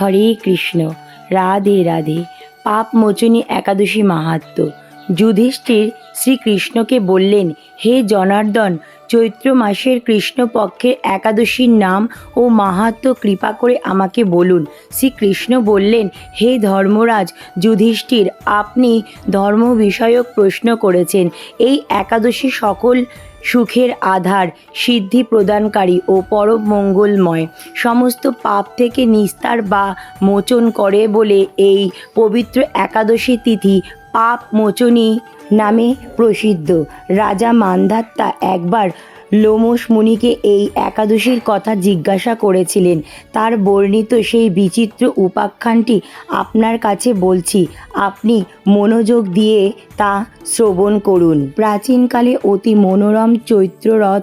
হরে কৃষ্ণ, রাধে রাধে। পাপ মোচনী একাদশী মাহাত্ম। যুধিষ্ঠির শ্রীকৃষ্ণকে বললেন, হে জনার্দন, চৈত্র মাসের কৃষ্ণপক্ষের একাদশীর নাম ও মাহাত্ম কৃপা করে আমাকে বলুন। শ্রীকৃষ্ণ বললেন, হে ধর্মরাজ, যুধিষ্ঠির, আপনি ধর্ম বিষয়ক প্রশ্ন করেছেন। এই একাদশী সকল সুখের আধার, সিদ্ধি প্রদানকারী ও পরম মঙ্গলময়। সমস্ত পাপ থেকে নিস্তার বা মোচন করে বলে এই পবিত্র একাদশী তিথি পাপ মোচনী নামে প্রসিদ্ধ। রাজা মান্ধাত্তা একবার লোমস মুনিকে এই একাদশীর কথা জিজ্ঞাসা করেছিলেন। তার বর্ণিত সেই বিচিত্র উপাখ্যানটি আপনার কাছে বলছি, আপনি মনোযোগ দিয়ে তা শ্রবণ করুন। প্রাচীনকালে অতি মনোরম চৈত্ররথ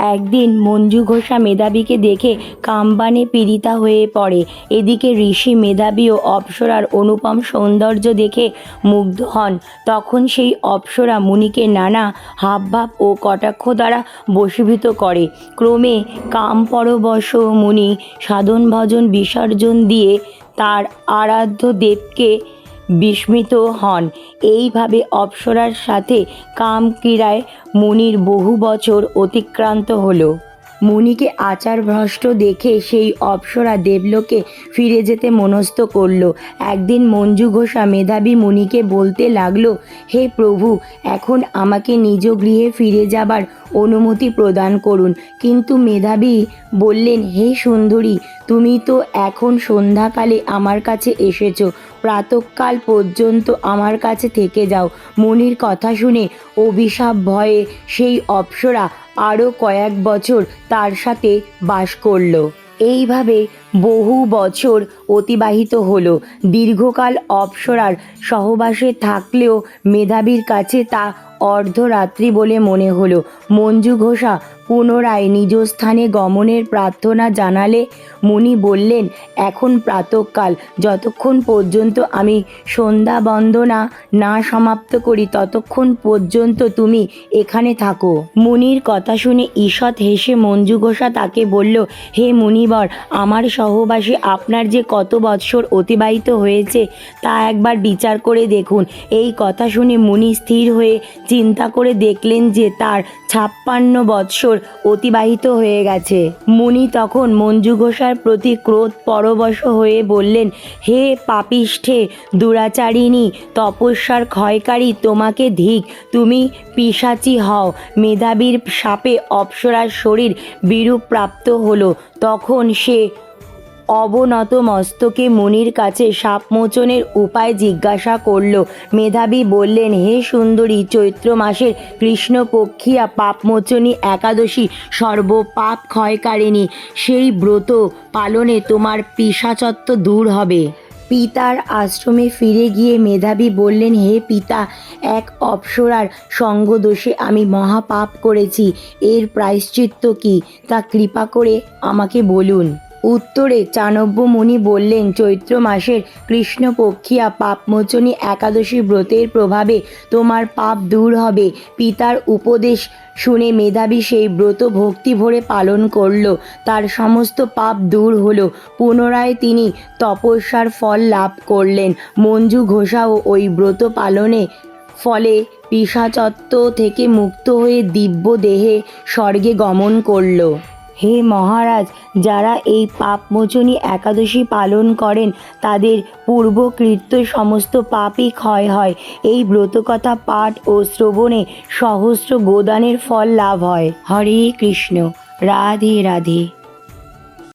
একদিন মঞ্জু ঘোষা মেধাবীকে দেখে কামবানে পীড়িতা হয়ে পড়ে। এদিকে ঋষি মেধাবী ও অপ্সরার অনুপম সৌন্দর্য দেখে মুগ্ধ হন। তখন সেই অপ্সরা মুনিকে নানা হাবভাব ও কটাক্ষ দ্বারা বশীভূত করে। ক্রমে কাম পরবশ মুনি সাধন ভজন বিসর্জন দিয়ে তার আরাধ্য দেবকে বিস্মিত হন। এইভাবে অপ্সরার সাথে কাম ক্রীড়ায় মুনির বহু বছর অতিক্রান্ত হলো। মুনিকে আচার ভ্রষ্ট দেখে সেই অপ্সরা দেবলোকে ফিরে যেতে মনস্থ করল। একদিন মঞ্জু ঘোষা মেধাবী মুনিকে বলতে লাগল, হে প্রভু, এখন আমাকে নিজ গৃহে ফিরে যাবার অনুমতি প্রদান করুন। কিন্তু মেধাবী বললেন, হে সুন্দরী, তুমি তো এখন সন্ধ্যাকালে আমার কাছে এসেছ। প্রাতকাল পর্যন্ত আমার কাছে থেকে যাও। মনির কথা শুনে অভিশাপ ভয়ে সেই অপ্সরা আরও কয়েক বছর তার সাথে বাস করল। এইভাবে বহু বছর অতিবাহিত হলো। দীর্ঘকাল অপ্সরার সহবাসে থাকলেও মেধাবীর কাছে তা অর্ধরাত্রি বলে মনে হলো। মঞ্জু ঘোষা পুনরায় নিজ স্থানে গমনের প্রার্থনা জানালে মুনি বললেন, এখন প্রাতকাল, যতক্ষণ পর্যন্ত আমি সন্ধ্যা বন্দনা না সমাপ্ত করি, ততক্ষণ পর্যন্ত তুমি এখানে থাকো। মুনির কথা শুনে ঈষৎ হেসে মঞ্জু ঘোষা তাকে বলল, হে মুনিবর, আমার সহবাসে আপনার যে কত বৎসর অতিবাহিত হয়েছে তা একবার বিচার করে দেখুন। এই কথা শুনে মুনি স্থির হয়ে চিন্তা করে দেখলেন যে তার ছাপ্পান্ন বৎসর অতিবাহিত হয়ে গেছে। মুনি তখন মঞ্জু ঘোষার প্রতি ক্রোধ পরবশ হয়ে বললেন, হে পাপিষ্ঠে, দুরাচারিণী, তপস্যার ক্ষয়কারী তোমাকে ধিক। তুমি পিসাচি হও। মেধাবীর সাপে অপ্সরার শরীর বিরূপ প্রাপ্ত হলো। তখন সে অবনত মস্তকে মুনির কাছে সাপমোচনের উপায় জিজ্ঞাসা করল। মেধাবী বললেন, হে সুন্দরী, চৈত্র মাসের কৃষ্ণপক্ষিয়া পাপমোচনী একাদশী সর্বপাপ ক্ষয়কারিণী। সেই ব্রত পালনে তোমার পিসাচত্ব দূর হবে পিতার আশ্রমে ফিরে গিয়ে মেধাবী বললেন, হে পিতা, এক অপ্সরার সঙ্গদোষে আমি মহাপাপ করেছি। এর প্রায়শ্চিত্ত কি? তা কৃপা করে আমাকে বলুন। উত্তরে চাণব্য মুনি বললেন, চৈত্র মাসের কৃষ্ণপক্ষিয়া পাপমোচনী একাদশী ব্রতের প্রভাবে তোমার পাপ দূর হবে। পিতার উপদেশ শুনে মেধাবী সেই ব্রত ভক্তি ভরে পালন করল। তার সমস্ত পাপ দূর হলো। পুনরায় তিনি তপস্যার ফল লাভ করলেন। মঞ্জু ঘোষাও ওই ব্রত পালনে ফলে পিসাচত্ব থেকে মুক্ত হয়ে দিব্য দেহে স্বর্গে গমন করল। হে মহারাজ, যারা এই পাপমোচনী একাদশী পালন করেন, তাদের পূর্বকৃত্য সমস্ত পাপই ক্ষয় হয়। এই ব্রতকথা পাঠ ও শ্রবণে সহস্র গোদানের ফল লাভ হয়। হরে কৃষ্ণ। রাধে রাধে।